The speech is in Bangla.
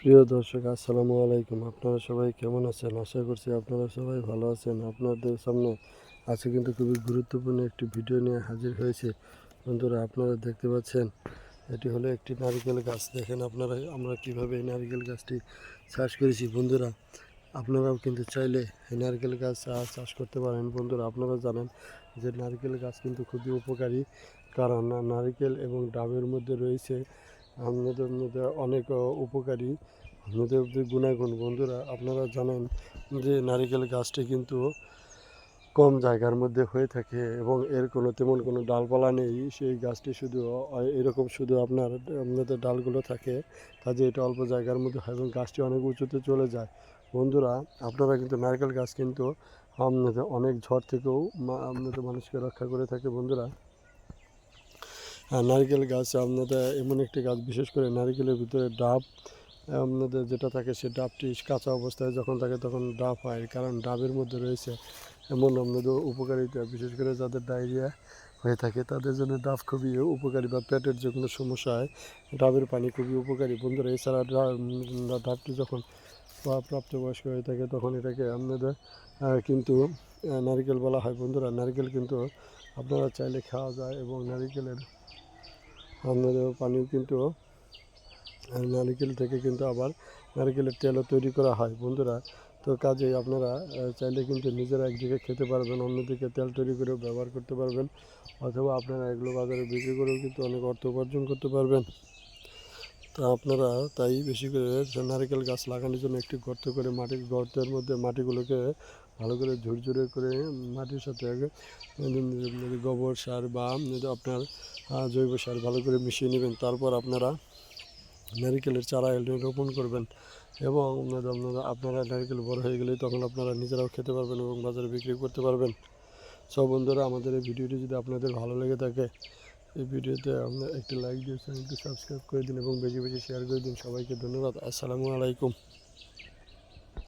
প্রিয় দর্শক, আসসালামু আলাইকুম। আপনারা সবাই কেমন আছেন? আশা করছি আপনারা সবাই ভালো আছেন। আপনাদের সামনে আজকে কিন্তু খুবই গুরুত্বপূর্ণ একটি ভিডিও নিয়ে হাজির হয়েছে। বন্ধুরা, আপনারা দেখতে পাচ্ছেন, এটি হলো একটি নারকেল গাছ। দেখেন আপনারা, আমরা কীভাবে এই নারকেল গাছটি চাষ করেছি। বন্ধুরা, আপনারাও কিন্তু চাইলে এই নারকেল গাছ চাষ করতে পারেন। বন্ধুরা, আপনারা জানেন যে নারকেল গাছ কিন্তু খুবই উপকারী। কারণ নারকেল এবং ডাবের মধ্যে রয়েছে মধ্যে অনেক উপকারী। যে গুণাগুণ। বন্ধুরা, আপনারা জানেন যে নারিকেল গাছটি কিন্তু কম জায়গার মধ্যে হয়ে থাকে এবং এর কোনো তেমন কোনো ডালপালা নেই। সেই গাছটি শুধু এরকম শুধু আপনার, আপনাদের ডালগুলো থাকে, কাজে এটা অল্প জায়গার মধ্যে হয় এবং গাছটি অনেক উঁচুতে চলে যায়। বন্ধুরা, আপনারা কিন্তু নারকেল গাছ কিন্তু আপনাদের অনেক ঝড় থেকেও আপনাদের মানুষকে রক্ষা করে থাকে। বন্ধুরা নারকেল গাছ, আপনাদের এমন একটি গাছ, বিশেষ করে নারকেলের ভিতরে ডাব, আপনাদের যেটা থাকে সে ডাবটি কাঁচা অবস্থায় যখন থাকে তখন ডাব হয়, কারণ ডাবের মধ্যে রয়েছে এমন আপনাদের উপকারিতা, বিশেষ করে যাদের ডায়রিয়া হয়ে থাকে, তাদের জন্য ডাব খুবই উপকারী বা পেটের যে কোনো সমস্যা হয়, ডাবের পানি খুবই উপকারী। বন্ধুরা, এছাড়া ডাবটি যখন প্রাপ্তবয়স্ক হয়ে থাকে তখন এটাকে আপনাদের কিন্তু নারকেল বলা হয়। বন্ধুরা, নারকেল কিন্তু আপনারা চাইলে খাওয়া যায় এবং নারকেলের আপনাদের পানিও কিন্তু নারকেল থেকে কিন্তু আবার নারকেলের তেলও তৈরি করা হয় বন্ধুরা। তো কাজেই আপনারা চাইলে কিন্তু নিজেরা একদিকে খেতে পারবেন, অন্যদিকে তেল তৈরি করেও ব্যবহার করতে পারবেন, অথবা আপনারা এগুলো বাজারে বিক্রি করেও কিন্তু অনেক অর্থ উপার্জন করতে পারবেন। তা আপনারা তাই বেশি করে নারকেল গাছ লাগানোর জন্য একটি গর্ত করে মাটির গর্তের মধ্যে মাটিগুলোকে ভালো করে ঝুরঝুরে করে মাটির সাথে উম, গোবর সার বা আপনার জৈব সার ভালো করে মিশিয়ে নেবেন তারপর আপনারা নারিকেলের চারা রোপণ করবেন। এবং আপনারা- আপনারা নারকেল বড় হয়ে গেলে তখন আপনারা নিজেরাও খেতে পারবেন এবং বাজারে বিক্রি করতে পারবেন। সব বন্ধুরা আমাদের এই ভিডিওটি যদি আপনাদের ভালো লেগে থাকে এই ভিডিওতে আপনার একটি লাইক দিয়ে চ্যানেলটি সাবস্ক্রাইব করে দিন এবং বেশি বেশি শেয়ার করে দিন। সবাইকে ধন্যবাদ। আসসালামু আলাইকুম।